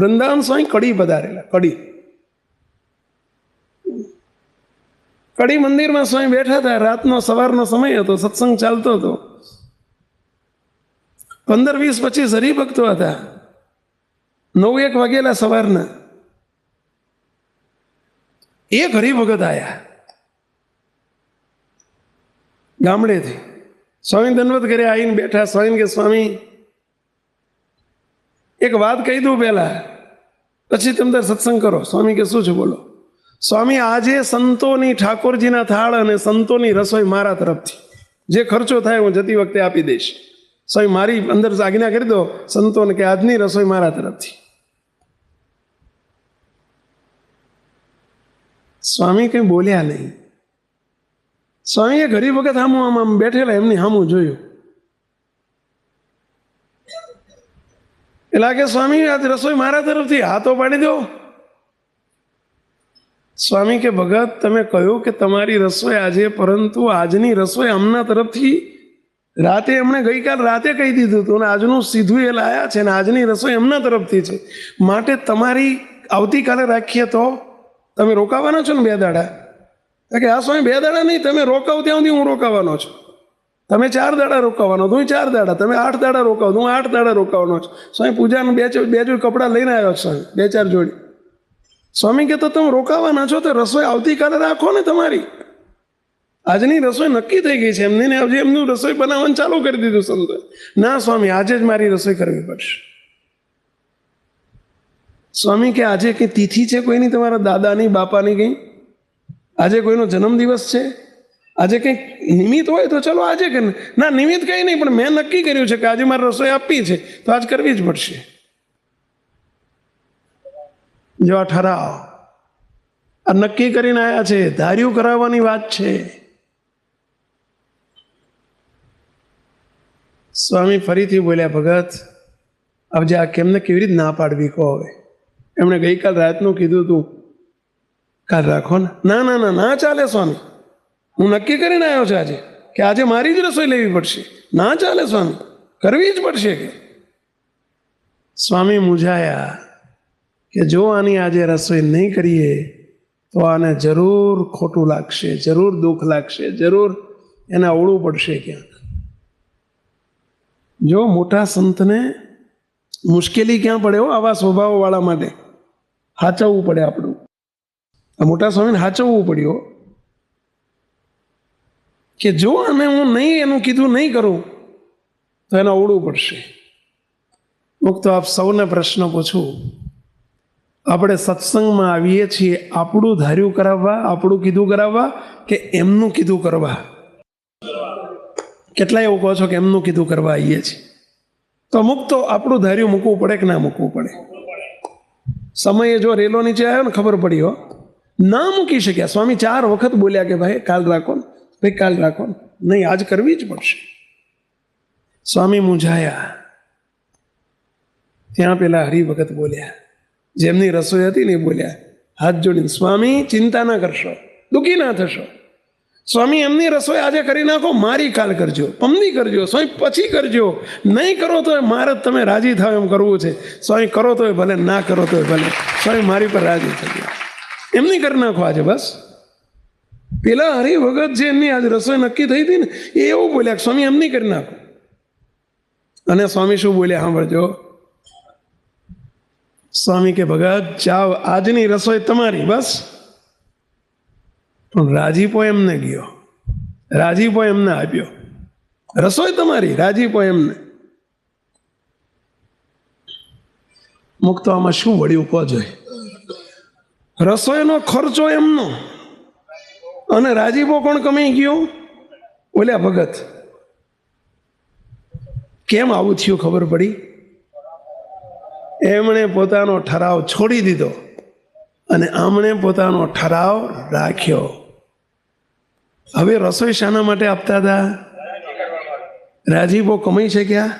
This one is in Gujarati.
વૃંદાવન સ્વામી કડી પધારેલા કડી કડી મંદિરમાં સ્વામી બેઠા હતા રાતનો સવારનો સમય હતો સત્સંગ ચાલતો હતો પંદર વીસ પચીસ હરિભક્તો હતા નવ એક વાગેલા સવારના એક હરિભગત આયા ગામડેથી સ્વામી દંડવત ઘરે આવીને બેઠા સ્વામી કે સ્વામી એક વાત કહી દઉં પહેલાં. પછી તમે તાર સત્સંગ કરો. સ્વામી કે શું છે? બોલો. સ્વામી, આજે સંતોની ઠાકોરજીના થાળ અને સંતોની રસોઈ મારા તરફથી. જે ખર્ચો થાય હું જતી વખતે આપી દઈશ. સ્વામી, મારી અંદર આજ્ઞા કરી દો, સંતોને કે આજની રસોઈ મારા તરફથી. સ્વામી કંઈ બોલ્યા નહીં. સ્વામીએ ઘણી વખત આમ આમ બેઠેલા, એમની સામું જોયું. એટલે કે સ્વામી આજ રસોઈ મારા તરફથી હાથો પાડી દો. સ્વામી કે, ભગત, તમે કહ્યું કે તમારી રસોઈ આજે, પરંતુ આજની રસોઈ અમના તરફથી રાતે એમણે ગઈકાલ રાતે કહી દીધું હતું અને આજનું સીધું એ લાયા છે ને આજની રસોઈ એમના તરફથી છે. માટે તમારી આવતીકાલે રાખીએ તો તમે રોકાવાના છો ને બે દાડા? કે આ સ્વામી, બે દાડા નહીં, તમે રોકાવ ત્યાં સુધી હું રોકાવાનો છું. તમે ચાર દાડા રોકાવાનો હું ચાર દાડા, તમે આઠ દાડા રોકાવ હું આઠ દાડા રોકાવાનો છું. સ્વામી પૂજાનું બે બે જોડ કપડાં લઈને આવ્યો છું બે ચાર જોડી. સ્વામી કે તો તમે રોકાવાના છો, તો રસોઈ આવતીકાલે રાખો ને તમારી. આજની રસોઈ નક્કી થઈ ગઈ છે, એમને ને હજી એમનું રસોઈ બનાવવાનું ચાલુ કરી દીધું સંતો. ના સ્વામી, આજે જ મારી રસોઈ કરવી પડશે. સ્વામી કે આજે કે તિથિ છે કોઈની તમારા દાદાની, બાપાની કંઈ? આજે કોઈનો જન્મદિવસ છે? આજે કંઈક નિમિત્ત હોય તો ચલો આજે કે ના. નિમિત્ત કંઈ નહીં, પણ મેં નક્કી કર્યું છે કે આજે મારે રસોઈ આપવી છે, તો આજ કરવી જ પડશે. જો આ ઠરાવ, આ નક્કી કરીને આવ્યા છે, ધાર્યું કરાવવાની વાત છે. સ્વામી ફરીથી બોલ્યા, ભગત હવે આ કેમને કેવી રીતે ના પાડવી કહો હવે? એમણે ગઈકાલ રાતનું કીધું તું. કાલ રાખો ને. ના ના ના ના ચાલે સ્વામી. હું નક્કી કરીને આવ્યો છું આજે કે આજે મારી જ રસોઈ લેવી પડશે. ના ચાલે સ્વામી, કરવી જ પડશે કે. સ્વામી મૂંઝાયા કે જો આની આજે રસોઈ નહીં કરીએ, તો આને જરૂર ખોટું લાગશે, જરૂર દુઃખ લાગશે, જરૂર એને અવળું પડશે ક્યાંક જો મોટા સંતને મુશ્કેલી ક્યાં પડે હો, આવા સ્વભાવવાળા માટે. હાચવવું પડે આપણું. આ મોટા સ્વામીને હાચવવું પડ્યું કે જો અને હું નહીં, એનું કીધું નહીં કરું, તો એને ઓળવું પડશે. મુક્ત આપ સૌને પ્રશ્ન પૂછું. આપણે સત્સંગમાં આવીએ છીએ આપણું ધાર્યું કરાવવા, આપણું કીધું કરાવવા કે એમનું કીધું કરવા? કેટલા એવું કહો છો કે એમનું કીધું કરવા આવીએ છીએ. તો અમુક તો આપણું ધાર્યું મૂકવું પડે કે ના મૂકવું પડે? સમયે જો રેલો નીચે આવ્યો ને ખબર પડી હો. ના મૂકી શક્યા. સ્વામી ચાર વખત બોલ્યા કે ભાઈ, કાલ રાખો ભાઈ, કાલ રાખો. નહીં, આજ કરવી જ પડશે. સ્વામી મૂંઝાયા. ત્યાં પેલા હરિભગત બોલ્યા. જેમની રસોઈ હતી ને બોલ્યા, હાથ જોડીને, સ્વામી, ચિંતા ના કરશો, દુઃખી ના થશો. સ્વામી, એમની રસોઈ આજે કરી નાખો, મારી કાલ કરજો, પમની કરજો સ્વામી પછી કરજો. નહીં કરો તો મારે તમે રાજી થાવ એમ કરવું છે. સ્વામી કરો તો ભલે, ના કરો તો ભલે સ્વામી મારી પર રાજી થઈ ગયા. એમની કરી નાખો આજે બસ. પેલા હરિભગત જે એમની આજ રસોઈ નક્કી થઈ હતી ને, એ એવું બોલ્યા સ્વામી નહીં કરી નાખો. અને સ્વામી શું બોલ્યા સાંભળજો. સ્વામી કે, ભગત, જાઓ, આજની રસોઈ તમારી, બસ. પણ રાજીપો એમને ગયો. રાજીપો એમને આપ્યો. રસોઈ તમારી, રાજીપો એમને. મુક્ત આમાં શું વળ્યું કહો જોઈએ રસોઈનો ખર્ચો એમનો. અને રાજીપો કોણ કમાઈ ગયો? બોલ્યા ભગત. કેમ આવું થયું ખબર પડી? એમણે પોતાનો ઠરાવ છોડી દીધો અને આમણે પોતાનો ઠરાવ રાખ્યો. હવે રસોઈ શાના માટે આપતા હતા? રાજીપો કમાઈ શક્યા?